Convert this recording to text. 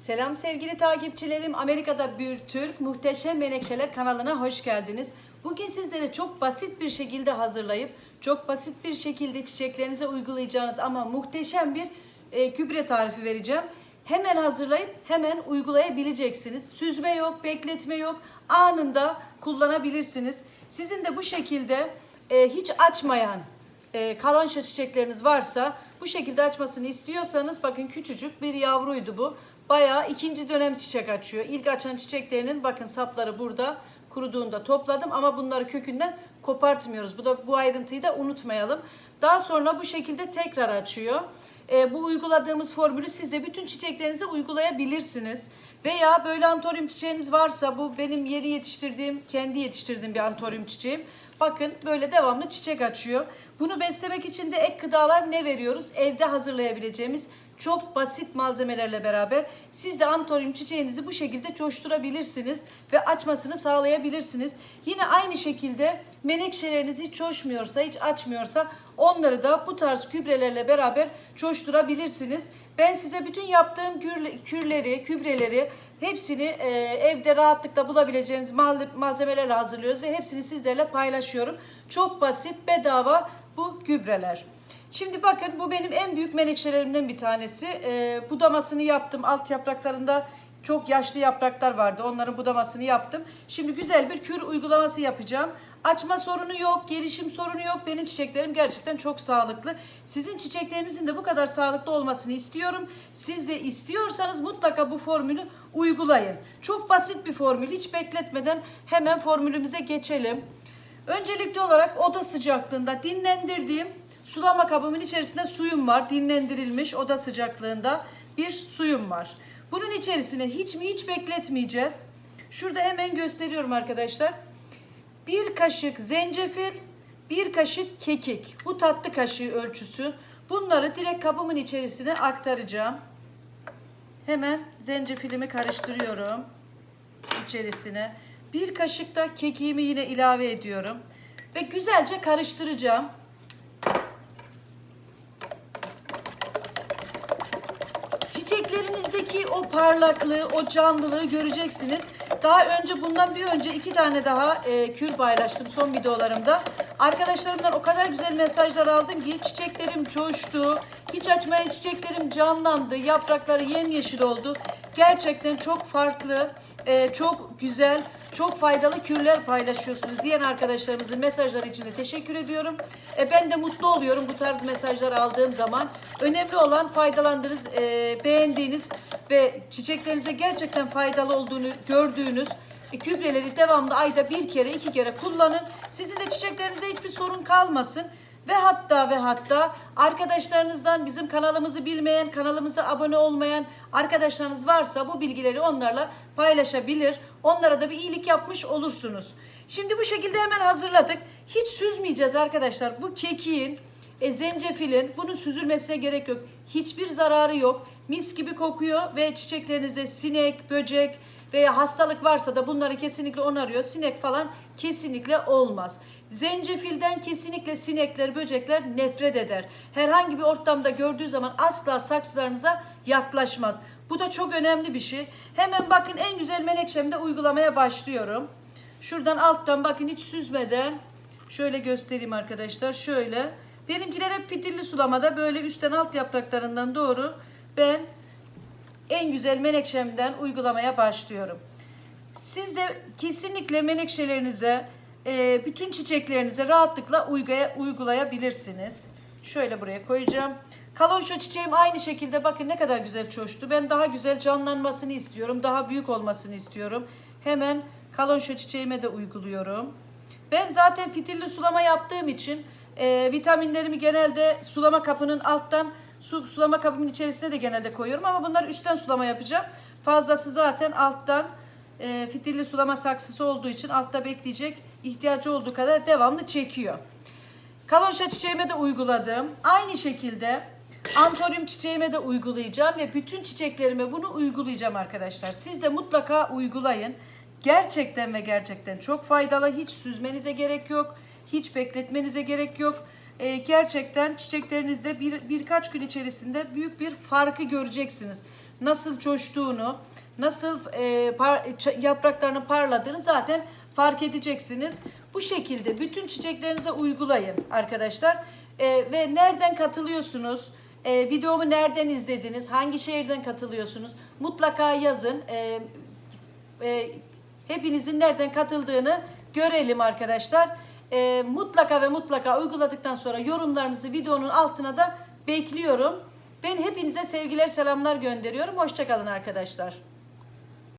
Selam sevgili takipçilerim. Amerika'da bir Türk Muhteşem Menekşeler kanalına hoş geldiniz. Bugün sizlere çok basit bir şekilde hazırlayıp çok basit bir şekilde çiçeklerinize uygulayacağınız ama muhteşem bir e, gübre tarifi vereceğim. Hemen hazırlayıp hemen uygulayabileceksiniz. Süzme yok, bekletme yok. Anında kullanabilirsiniz. Sizin de bu şekilde e, hiç açmayan e, kalança çiçekleriniz varsa bu şekilde açmasını istiyorsanız bakın küçücük bir yavruydu bu. Bayağı ikinci dönem çiçek açıyor. İlk açan çiçeklerinin bakın sapları burada kuruduğunda topladım ama bunları kökünden kopartmıyoruz. Bu da bu ayrıntıyı da unutmayalım. Daha sonra bu şekilde tekrar açıyor. E, bu uyguladığımız formülü siz de bütün çiçeklerinize uygulayabilirsiniz. Veya böyle antoryum çiçeğiniz varsa bu benim yeri yetiştirdiğim, kendi yetiştirdiğim bir antoryum çiçeğim. Bakın böyle devamlı çiçek açıyor. Bunu beslemek için de ek gıdalar ne veriyoruz? Evde hazırlayabileceğimiz çok basit malzemelerle beraber siz de antoryum çiçeğinizi bu şekilde coşturabilirsiniz ve açmasını sağlayabilirsiniz. Yine aynı şekilde menekşeleriniz hiç coşmuyorsa, hiç açmıyorsa onları da bu tarz gübrelerle beraber coşturabilirsiniz. Ben size bütün yaptığım kürle- kürleri, kübreleri hepsini e, evde rahatlıkla bulabileceğiniz mal- malzemelerle hazırlıyoruz ve hepsini sizlerle paylaşıyorum. Çok basit, bedava bu gübreler. Şimdi bakın bu benim en büyük menekşelerimden bir tanesi. Ee, budamasını yaptım. Alt yapraklarında çok yaşlı yapraklar vardı. Onların budamasını yaptım. Şimdi güzel bir kür uygulaması yapacağım. Açma sorunu yok, gelişim sorunu yok. Benim çiçeklerim gerçekten çok sağlıklı. Sizin çiçeklerinizin de bu kadar sağlıklı olmasını istiyorum. Siz de istiyorsanız mutlaka bu formülü uygulayın. Çok basit bir formül. Hiç bekletmeden hemen formülümüze geçelim. Öncelikli olarak oda sıcaklığında dinlendirdiğim sulama kabımın içerisinde suyum var. Dinlendirilmiş oda sıcaklığında bir suyum var. Bunun içerisine hiç mi hiç bekletmeyeceğiz. Şurada hemen gösteriyorum arkadaşlar. Bir kaşık zencefil, bir kaşık kekik. Bu tatlı kaşığı ölçüsü. Bunları direkt kabımın içerisine aktaracağım. Hemen zencefilimi karıştırıyorum içerisine. Bir kaşık da kekiğimi yine ilave ediyorum. Ve güzelce karıştıracağım. Çiçeklerinizdeki o parlaklığı, o canlılığı göreceksiniz. Daha önce bundan bir önce iki tane daha e, kür paylaştım son videolarımda. Arkadaşlarımdan o kadar güzel mesajlar aldım ki çiçeklerim coştu. Hiç açmayan çiçeklerim canlandı. Yaprakları yemyeşil oldu. Gerçekten çok farklı, e, çok güzel, çok faydalı kürler paylaşıyorsunuz diyen arkadaşlarımızın mesajları için de teşekkür ediyorum. E, ben de mutlu oluyorum bu tarz mesajlar aldığım zaman. Önemli olan faydalandığınız, e, beğendiğiniz ve çiçeklerinize gerçekten faydalı olduğunu gördüğünüz e, gübreleri devamlı ayda bir kere iki kere kullanın. Sizin de çiçeklerinizde hiçbir sorun kalmasın. Ve hatta ve hatta arkadaşlarınızdan bizim kanalımızı bilmeyen, kanalımıza abone olmayan arkadaşlarınız varsa bu bilgileri onlarla paylaşabilir. Onlara da bir iyilik yapmış olursunuz. Şimdi bu şekilde hemen hazırladık. Hiç süzmeyeceğiz arkadaşlar. Bu kekiğin, e, zencefilin bunun süzülmesine gerek yok. Hiçbir zararı yok. Mis gibi kokuyor ve çiçeklerinizde sinek, böcek, veya hastalık varsa da bunları kesinlikle onarıyor. Sinek falan kesinlikle olmaz. Zencefilden kesinlikle sinekler, böcekler nefret eder. Herhangi bir ortamda gördüğü zaman asla saksılarınıza yaklaşmaz. Bu da çok önemli bir şey. Hemen bakın en güzel menekşemde uygulamaya başlıyorum. Şuradan alttan bakın hiç süzmeden şöyle göstereyim arkadaşlar. Şöyle. Benimkiler hep fitilli sulamada böyle üstten alt yapraklarından doğru ben en güzel menekşemden uygulamaya başlıyorum. Siz de kesinlikle menekşelerinize, e, bütün çiçeklerinize rahatlıkla uygulaya, uygulayabilirsiniz. Şöyle buraya koyacağım. Kalonşo çiçeğim aynı şekilde bakın ne kadar güzel çoştu. Ben daha güzel canlanmasını istiyorum. Daha büyük olmasını istiyorum. Hemen kalonşo çiçeğime de uyguluyorum. Ben zaten fitilli sulama yaptığım için e, vitaminlerimi genelde sulama kapının alttan su sulama kabımın içerisine de genelde koyuyorum ama bunları üstten sulama yapacağım. Fazlası zaten alttan e, fitilli sulama saksısı olduğu için altta bekleyecek ihtiyacı olduğu kadar devamlı çekiyor. Kalonşa çiçeğime de uyguladım. Aynı şekilde antoryum çiçeğime de uygulayacağım ve bütün çiçeklerime bunu uygulayacağım arkadaşlar. Siz de mutlaka uygulayın. Gerçekten ve gerçekten çok faydalı. Hiç süzmenize gerek yok. Hiç bekletmenize gerek yok. Ee, gerçekten çiçeklerinizde bir, birkaç gün içerisinde büyük bir farkı göreceksiniz. nasıl coştuğunu, nasıl e, par- yapraklarının parladığını zaten fark edeceksiniz. Bu şekilde bütün çiçeklerinize uygulayın arkadaşlar. E, ve nereden katılıyorsunuz? E, videomu nereden izlediniz? Hangi şehirden katılıyorsunuz? Mutlaka yazın. E, e, hepinizin nereden katıldığını görelim arkadaşlar. E, mutlaka ve mutlaka uyguladıktan sonra yorumlarınızı videonun altına da bekliyorum. Ben hepinize sevgiler selamlar gönderiyorum. Hoşçakalın arkadaşlar.